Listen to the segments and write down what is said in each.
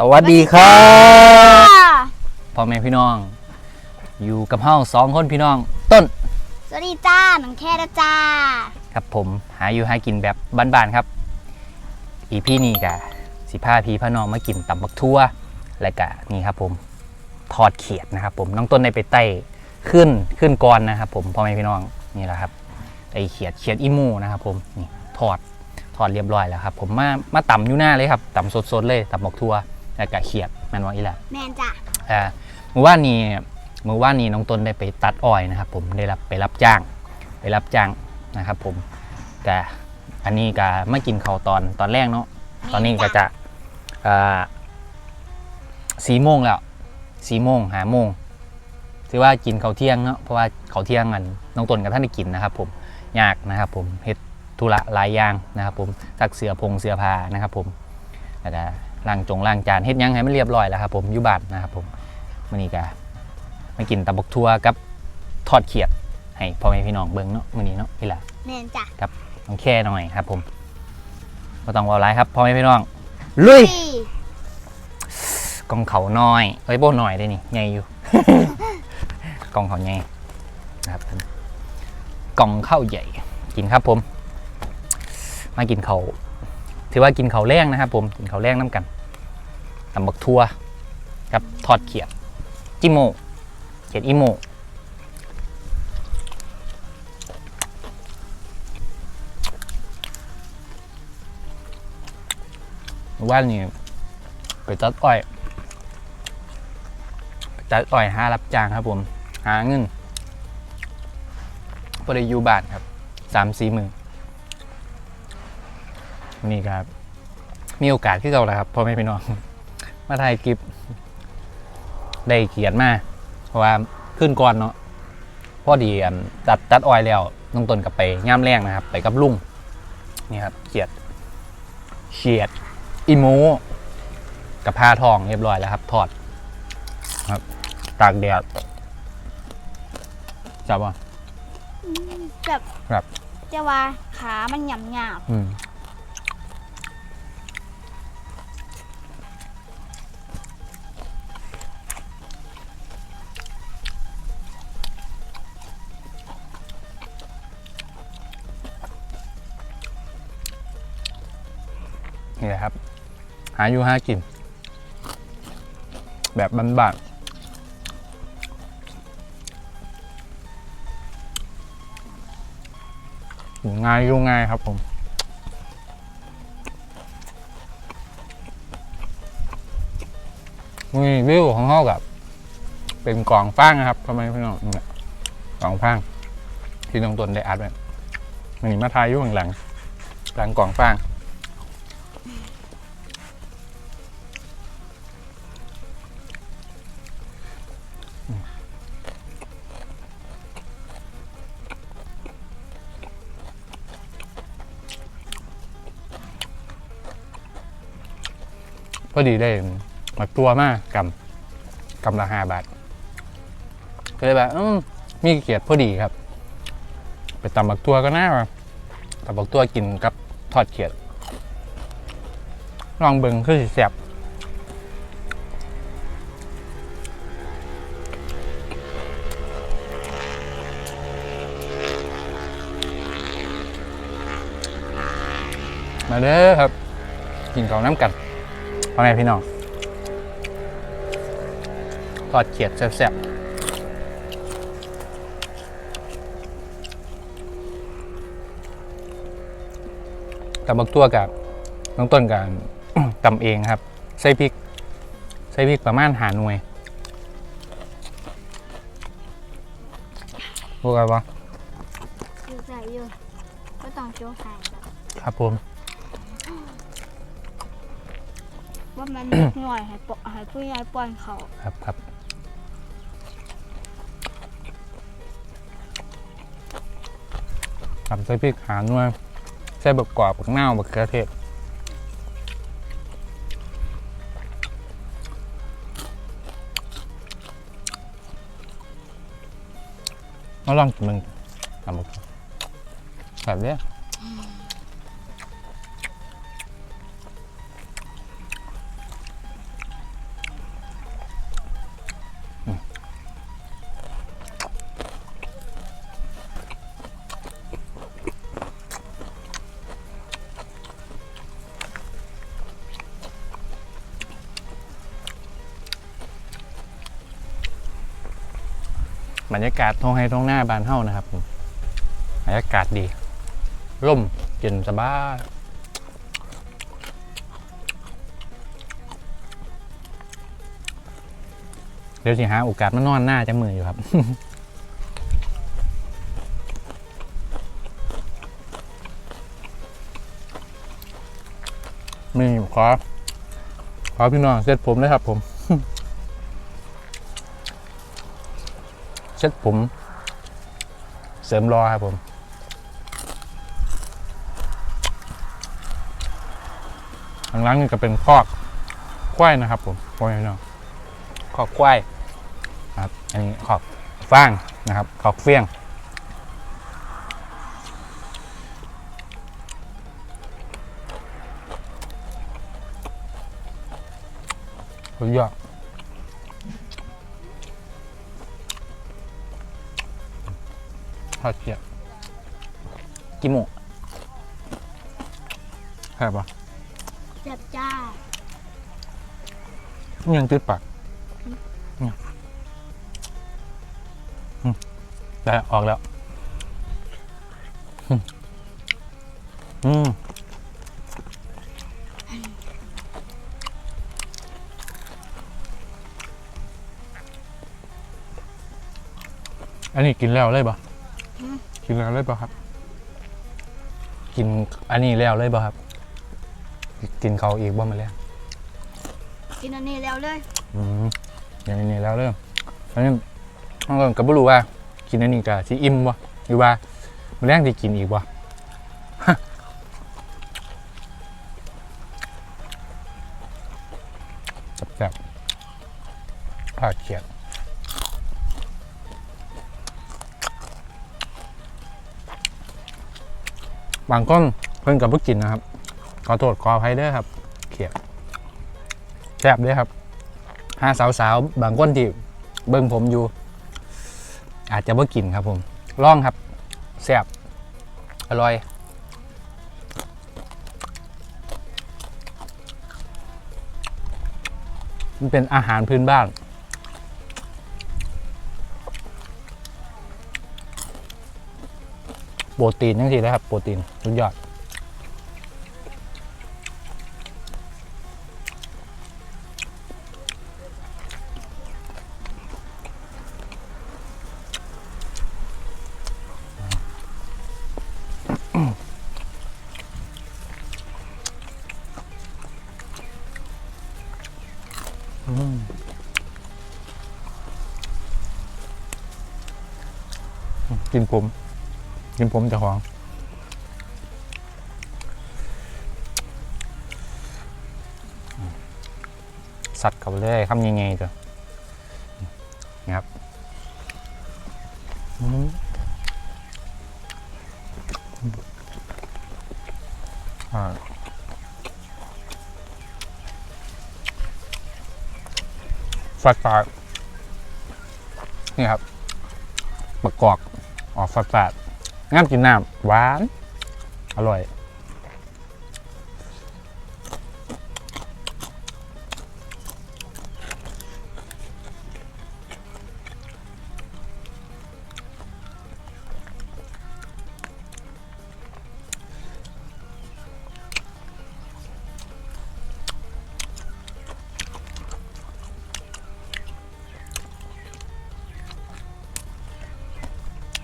สวัสดีครับค่ะพ่อแม่พี่น้อง อยู่กับเฮาสองคนพี่น้อง ต้น สวัสดีจ้าน้องแค่นะจ้า ครับผมหาอยู่หากินแบบบ้านๆครับ อีพี่นี่กะสิพาพี่พาน้องมากินตำบักทั่วและกะนี่ครับผมทอดเขียดนะครับ ผมน้องต้นได้ไปไต่ขึ้นขึ้นก่อนนะครับ ผมพ่อแม่พี่น้องนี่แหละครับไอเขียดเขียดอีหมูนะครับ ผมนี่ทอดทอดเรียบร้อยแล้วครับ ผมมามาตำอยู่หน้าเลยครับตำสดๆเลยตำบักทั่ว และกะเขียดแมันว่าอีหละแมนจ้าอ่าเมื่อว่านนี้เมื่อว่านนี้น้องต้นได้ไปตัดอ้อยนะครับ ผมได้รับไปรับจ้าง ไปรับจ้างนะครับผมแต่อันนี้ก็ไม่กินข้าวตอนตอนแรกเนาะตอนนี้ก็จะอ่าสี่โมงแล้วสี่โมงหาโมงถือว่ากินข้าวเที่ยงเนาะเพราะว่าข้าวเที่ยงกันน้องต้นกับท่านได้กินนะครับ ผมยากนะครับ ผมเฮ็ดธุระหลายอย่างนะครับ ผมซักเสื้อพงเสื้อผ้านะครับ ผมแล้วก็ ล้างจงล้างจานเฮ็ดหยังให้มันเรียบร้อยแล้วครับผมอยู่บ้านนะครับผมมื้อนี้ก็มากินตำบักทั่วกับทอดเขียด ให้พ่อแม่พี่น้องเบิ่งเนาะมื้อนี้เนาะนี่แหละแมนจ้าต้องแค่หน่อยครับ ผมก็ต้องเวาไรครับพ่อแม่พี่น้องลุยสี่กองเขาน้อยเอ้ยโบหน่อยได้นี่ใหญ่อยู่ กองเขาใหญ่นะครับผมกองข้าวใหญ่กินครับผม มากินเขาวถือว่ากินเขาวแรงนะครับผมกินเขาวแรงน้ำกัน ตำบักทั่วกับทอดเขียดจิโมเขียดอีโมว่านี่ไปตัดอ้อยไปตัดอ้อยหารับจ้างครับผม หาเงินพอได้อยู่บ้านครับสามสี่หมื่นนี่ครับ มีโอกาสที่เราแหละครับพ่อแม่พี่น้อง มาถ่ายคลิป ได้เขียนมาเพราะว่าขึ้นก่อนเนาะพอดีอันตัดตัดอ้อยแล้วน้องต้นกับไปย่ามแรงนะครับ ไปกับลุงนี่ครับเขียดเขียดอีโมกับผ้าทองเรียบร้อยแล้วครับทอดครับ ตากแดดจับอะแบบครับจะว่าขามันหยำหยาบอืม หาอยู่หากิน แบบบ้านๆง่ายยู่งง่ายครับผมมีวิวของเขากับ เป็นกล่องฟางนะครับทำไมพี่น้องเนี่ยกล่องฟางที่น้องตนได้อัดไว้มันนี่มาทายอยู่ข้างหลังหลังกล่องฟาง พอดีได้มาตัวมากกำกำละห้าบาท ก็เลยแบบมมีเกียรติพอดีครับ ไปตำบักตัวก็น่าตำบักตัวกินกับทอดเขียด ลองเบิงคือสิแซ่บมาเด้อครับ กินของน้ำกัน พ่อแม่พี่น้องทอดเขียดแซ่บๆตำบักตัวกับน้องต้นกับตำเองครับ ใส่พริก ใส่พริกประมาณหาหน่วยรู้กันปะอยู่ใส่อยู่ก็ต้องโจ้หายจ้ะครับผม ว่ามันหน่อยให้ปะให้ผู้ใหญ่ป้อนเขาครับครับตำใส่พริกหาหน่วยใส่บักกรอบบักเน่าวบักเขือเทศมาลองกินมึงทำบุกแบบเนี้ย บรรยากาศท้องไห้ท้องหน้าบานเฮ้านะครับบรรยากาศดีร่มเย็นสบายเดี๋ยวสิหาโอกาสมานอนหน้าจังมืออยู่ครับมีขอขอพี่น้องเซ็ตผมเลยครับผม ซ็ตผม เสริมรอครับผมข้างหล่างนี่ก็เป็นคอกควายนะครับ ผมควายเนาะคอกควายครับอันนี้คอกฟางนะครับคอกเฟี้ยงสุดยอด ทอดเกี๊ยวกิโมะแค่บปะเจ็บจ้ายังติดปากเนี่ยอืมได้ออกแล้วอืมอืมอันนี้กินแล้วเลยปะ กินแล้วเลยปะครับ กินอันนี้แล้วเลยปะครับ กินเขาวอีกบ่มาแล้วกินอันนี้แล้วเลยอืมอย่างนี้แล้วเริ่มอันนี้น้องก็บ่รู้ว่า กินอันนี้ก็สิอิ่มบ่หรือว่ามื้อแรงสิกินอีกบ่ฮะแซ่บๆผ้าเขียด บางคนเพิ่นกับบ่กินนะครับ ขอโทษขออภัยเด้อครับ เขียดแซ่บด้อครับห้าสาวๆ บางคนที่เบิ่งผมอยู่ อาจจะบ่กินครับผมลองครับแซ่บอร่อยมันเป็นอาหารพื้นบ้าน โปรตีนทั้งทีนะครับ โปรตีนสุดยอดกินผม กินผมเจะของสัตว์เขาเลยคำยังไงจ้ะนี่ครับอืมอ่าฟัดฟาดนี่ครับประกอบออกฝาดฝาด ๆงามกินน้ำหวาน อร่อย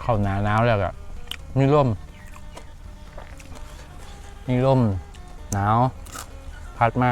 เข้าหนาหนาวแล้วอะ มีร่มมีร่มหนาว พัดมา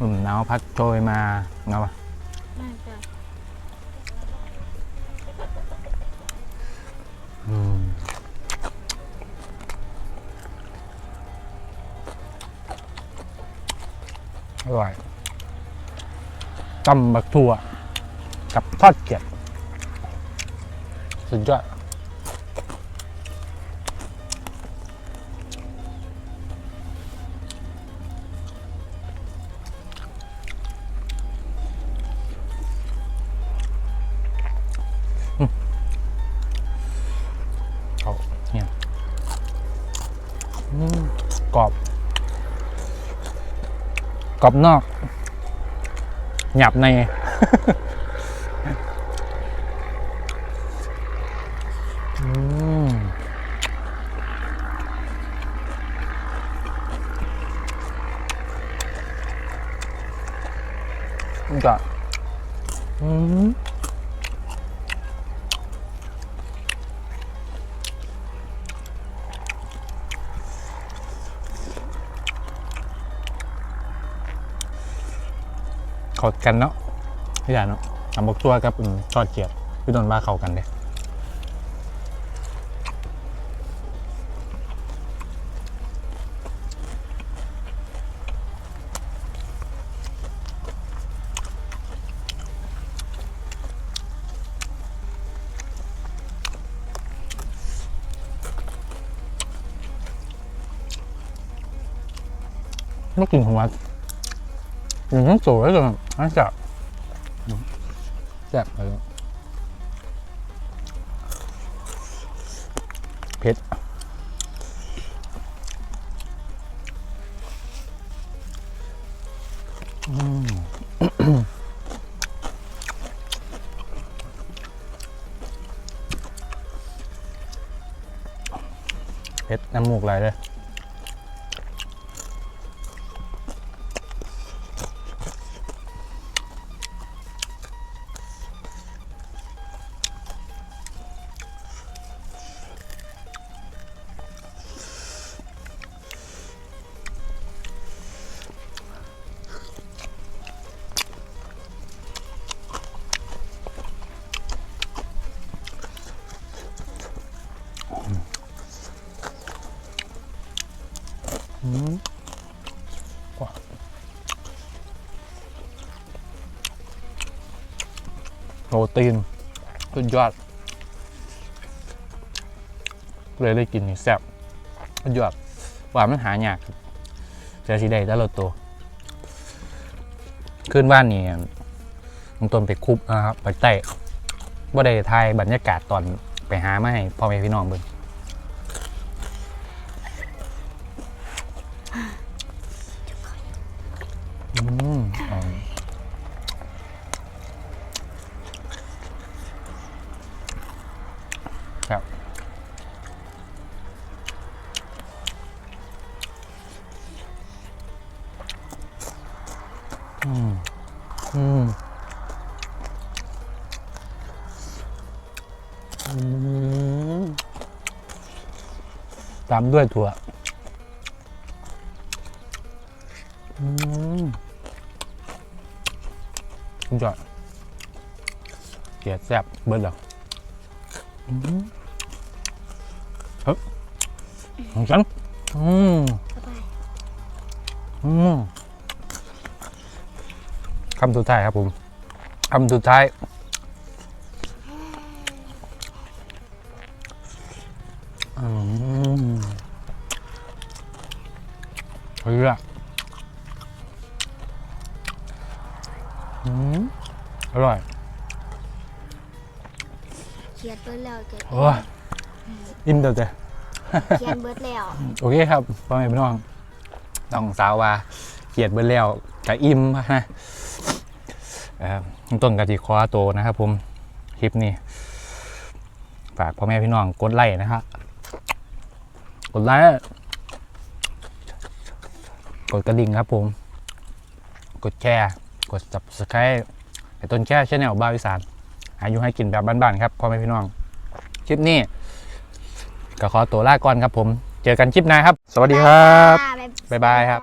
อืมหนาวพัดโชยมาเงาปะำบักถั่ว กับทอดเกล็ดสุดยอดเขาเนี่ยกรอบ กรอบนอก หยับในอืมนี่ก็อืม เขากันเนาะพี่ยาเนาะทำบกตัวกับอืมทอดเกียบพี่ต้นว่าเขากันเด้ไม่กินหัว อย่างทั้งสวยเลยน่าจะแซ่บเลยเผ็ดอืมเผ็ดน้ำมูกไหลเลย โรตีนสุดยอด เลยได้กินนี่แซ่บสุดยอดหวานมันหายากครับจะสีได้ต่ละตัว ขึ้นบ้านนี่ลงต้นไปคุบนะครับไปเตะว่าได้ทายบรรยากาศตอนไปหามาให้พ่อแม่พี่น้องเบิ่ง ตามด้วยถั่วอืมคุณจอยเกลียดแซ่บเบิดแล้วอืมเฮ้ยของฉันอืมอืมคำสุดท้ายครับผมคำสุดท้าย เดียวเจ้เขียนเบิดแล้วโอเคครับพ่อแม่พี่น้องน้องสาวว่าเกลียดเบิ้แล้วกับอิ่มนะเอ่อต้นกะจิคอโตวนะครับผมคลิปนี้ฝากพ่อแม่พี่น้องกดไลค์นะครับกดไลค์กดกระดิ่งครับผม กดแชร์กด subscribe ไอ้ต้นแค่ชแนลบ้าวิสานอายุให้กินแบบบ้านๆครับพ่อแม่พี่น้อง คลิปนี้ ก็ขอตัวลาก่อนครับผม เจอกันคลิปหน้าครับ สวัสดีครับ บ๊ายบายบ๊ายบายครับ